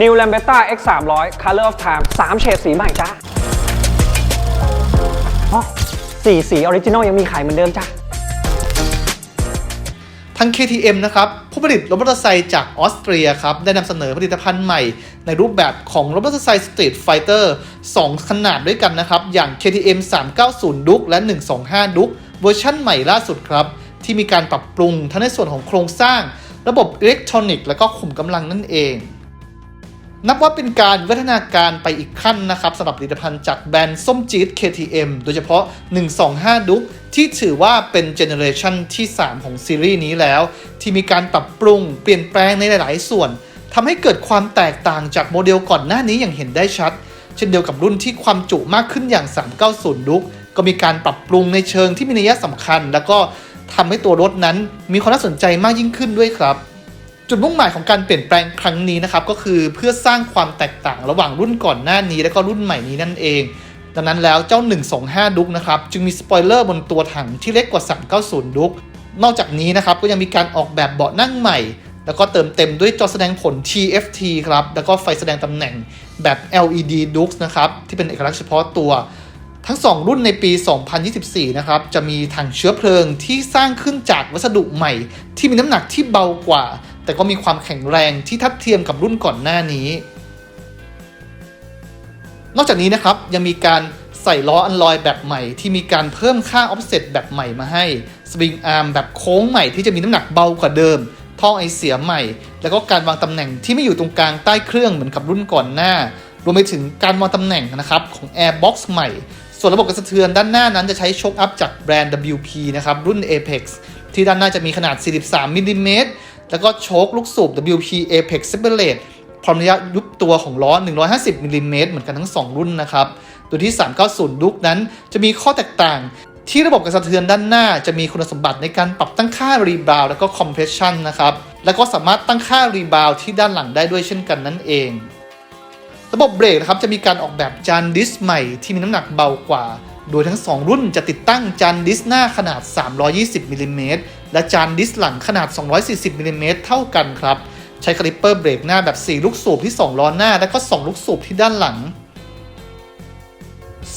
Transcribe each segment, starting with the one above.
New Lambretta X 3 0 0 Color of Time 3 เฉดสีใหม่จ้าอ๋อสีสีออริจินอลยังมีขายเหมือนเดิมจ้าทาง KTM นะครับ ผู้ผลิตรถมอเตอร์ไซค์จากออสเตรียครับ ได้นำเสนอผลิตภัณฑ์ใหม่ ในรูปแบบของรถมอเตอร์ไซค์ Street Fighter 2 ขนาดด้วยกันนะครับ อย่าง KTM 390ดุกและ 125ดุกเวอร์ชั่นใหม่ล่าสุดครับ ที่มีการปรับปรุงทั้งในส่วนของโครงสร้าง ระบบอิเล็กทรอนิกส์และก็ขุมกำลังนั่นเอง นับว่าเป็นการวิวัฒนาการไปอีกขั้นนะครับสำหรับผลิตภัณฑ์จากแบรนด์ส้มจี๊ด KTM โดยเฉพาะ 125 ดุกที่ถือว่าเป็นเจเนอเรชันที่ 3 ของซีรีส์นี้แล้ว ที่มีการปรับปรุงเปลี่ยนแปลงในหลาย ๆ ส่วนทำให้เกิดความแตกต่างจากโมเดลก่อนหน้านี้อย่างเห็นได้ชัด เช่นเดียวกับรุ่นที่ความจุมากขึ้นอย่าง 390 ดุกก็มีการปรับปรุงในเชิงที่มีนัยสำคัญ แล้วก็ทำให้ตัวรถนั้นมีความน่าสนใจมากยิ่งขึ้นด้วยครับ จุดมุ่งหมายของการเปลี่ยนแปลงครั้งนี้นะครับก็คือเพื่อสร้างความแตกต่างระหว่างรุ่นก่อนหน้านี้และก็รุ่นใหม่นี้นั่นเอง ดังนั้นแล้วเจ้า 125 ดุกนะครับจึงมีสปอยเลอร์บนตัวถังที่เล็กกว่า 390 ดุก นอกจากนี้นะครับก็ยังมีการออกแบบเบาะนั่งใหม่ แล้วก็เติมเต็มด้วยจอแสดงผล TFT ครับแล้วก็ไฟแสดงตำแหน่งแบบ LED d u x นะครับที่เป็นเอกลักษณ์เฉพาะตัวทั้ง 2 รุ่นในปี 2024 นะครับ จะมีถังเชื้อเพลิงที่สร้างขึ้นจากวัสดุใหม่ ที่มีน้ำหนักที่เบากว่า แต่ก็มีความแข็งแรงที่ทัดเทียมกับรุ่นก่อนหน้านี้ นอกจากนี้นะครับยังมีการใส่ล้ออันลอยแบบใหม่ที่มีการเพิ่มค่า offset แบบใหม่มาให้สวิงอาร์มแบบโค้งใหม่ที่จะมีน้ำหนักเบากว่าเดิม ท่อไอเสียใหม่ แล้วก็การวางตำแหน่งที่ไม่อยู่ตรงกลางใต้เครื่องเหมือนกับรุ่นก่อนหน้า รวมไปถึงการวางตำแหน่งนะครับของ Airbox ใหม่ ส่วนระบบกระสะเทือนด้านหน้านั้นจะใช้โชคอัพจากแบรนด์ WP นะครับรุ่น Apex ที่ด้านหน้าจะมีขนาด 43มิลลิเมตร แล้วก็โชคลูกสูบ WP Apex Separate พร้อมระยะยุบตัวของล้อ 150มิลลิเมตรเหมือนกันทั้ง 2 รุ่นนะครับโดยที่ 390ดุกนั้นจะมีข้อแตกต่าง ที่ระบบกระสะเทือนด้านหน้าจะมีคุณสมบัติในการปรับตั้งค่ารีบาวแล้วก็คอมเพรสชันนะครับ แล้วก็สามารถตั้งค่ารีบาวที่ด้านหลังได้ด้วยเช่นกันนั่นเอง ระบบเบรกนะครับจะมีการออกแบบจานดิสใหม่ที่มีน้ำหนักเบากว่า โดยทั้ง 2 รุ่นจะติดตั้งจานดิสหน้าขนาด 320มิลลิเมตร และจานดิสหลังขนาด 240มิลลิเมตรเท่ากันครับ ใช้คลิปเปอร์เบรกหน้าแบบ 4 ลูกสูบที่ 2 ล้อหน้า และก็ 2 ลูกสูบที่ด้านหลัง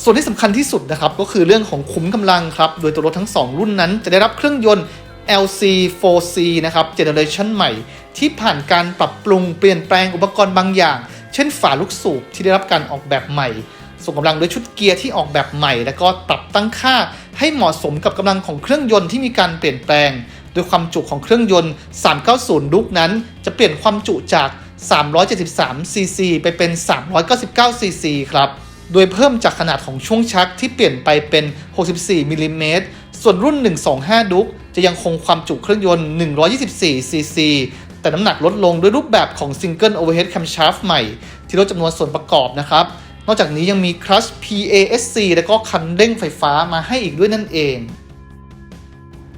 ส่วนที่สำคัญที่สุดนะครับ ก็คือเรื่องของคุ้มกำลังครับ โดยตัวรถทั้ง 2 รุ่นนั้น จะได้รับเครื่องยนต์ LC4C นะครับเจเนอเรชันใหม่ ที่ผ่านการปรับปรุงเปลี่ยนแปลงอุปกรณ์บางอย่าง เช่นฝาลูกสูบที่ได้รับการออกแบบใหม่ ส่งกำลังด้วยชุดเกียร์ที่ออกแบบใหม่ แล้วก็ปรับตั้งค่า ให้เหมาะสมกับกำลังของเครื่องยนต์ที่มีการเปลี่ยนแปลง โดยความจุของเครื่องยนต์ 390 ลุกนั้น จะเปลี่ยนความจุจาก 373 ซีซีไปเป็น 399 ซีซีครับ โดยเพิ่มจากขนาดของช่วงชักที่เปลี่ยนไปเป็น 64มิลลิเมตรส่วนรุ่น 125 ดุกจะยังคงความจุเครื่องยนต์ 124 ซีซีแต่น้ำหนักลดลงด้วยรูปแบบของ Single Overhead Camshaft ใหม่ ที่ลดจำนวนส่วนประกอบนะครับ นอกจากนี้ยังมีคลัช PASC และก็คันเร่งไฟฟ้ามาให้อีกด้วยนั่นเอง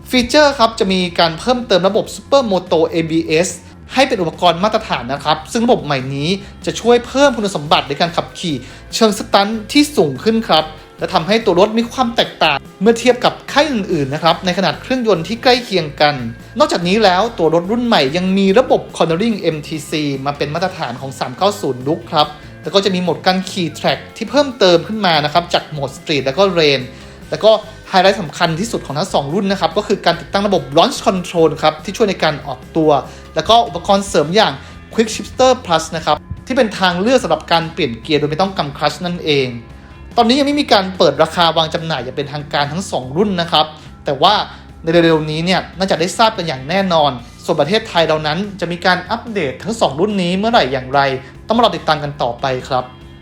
ฟีเจอร์ครับจะมีการเพิ่มเติมระบบ Super Moto ABS ให้เป็นอุปกรณ์มาตรฐานนะครับ ซึ่งระบบใหม่นี้จะช่วยเพิ่มคุณสมบัติในการขับขี่ เชิงสตันท์ที่สูงขึ้นครับ และทำให้ตัวรถมีความแตกต่าง เมื่อเทียบกับค่ายอื่นๆนะครับในขนาดเครื่องยนต์ที่ใกล้เคียงกัน นอกจากนี้แล้วตัวรถรุ่นใหม่ยังมีระบบ Cornering MTC มาเป็นมาตรฐานของ 390ลุกครับ แล้วก็จะมีโหมดการขี่แทร็กที่เพิ่มเติมขึ้นมานะครับจากโหมดสตรีทแล้วก็เรนแล้วก็ไฮไลท์สำคัญที่สุดของทั้ง 2 รุ่นนะครับ ก็คือการติดตั้งระบบ Launch Control ครับ ที่ช่วยในการออกตัว แล้วก็อุปกรณ์เสริมอย่าง Quick Shifter Plus นะครับ ที่เป็นทางเลือกสำหรับการเปลี่ยนเกียร์โดยไม่ต้องกำคลัชนั่นเอง ตอนนี้ยังไม่มีการเปิดราคาวางจำหน่ายอย่างเป็นทางการทั้ง 2 รุ่นนะครับ แต่ว่าในเร็วๆนี้เนี่ยน่าจะได้ทราบกันอย่างแน่นอน ส่วนประเทศไทยเรานั้นจะมีการอัปเดตทั้ง 2 รุ่นนี้เมื่อไหร่อย่างไร ต้องมารอติดตามกันต่อไปครับ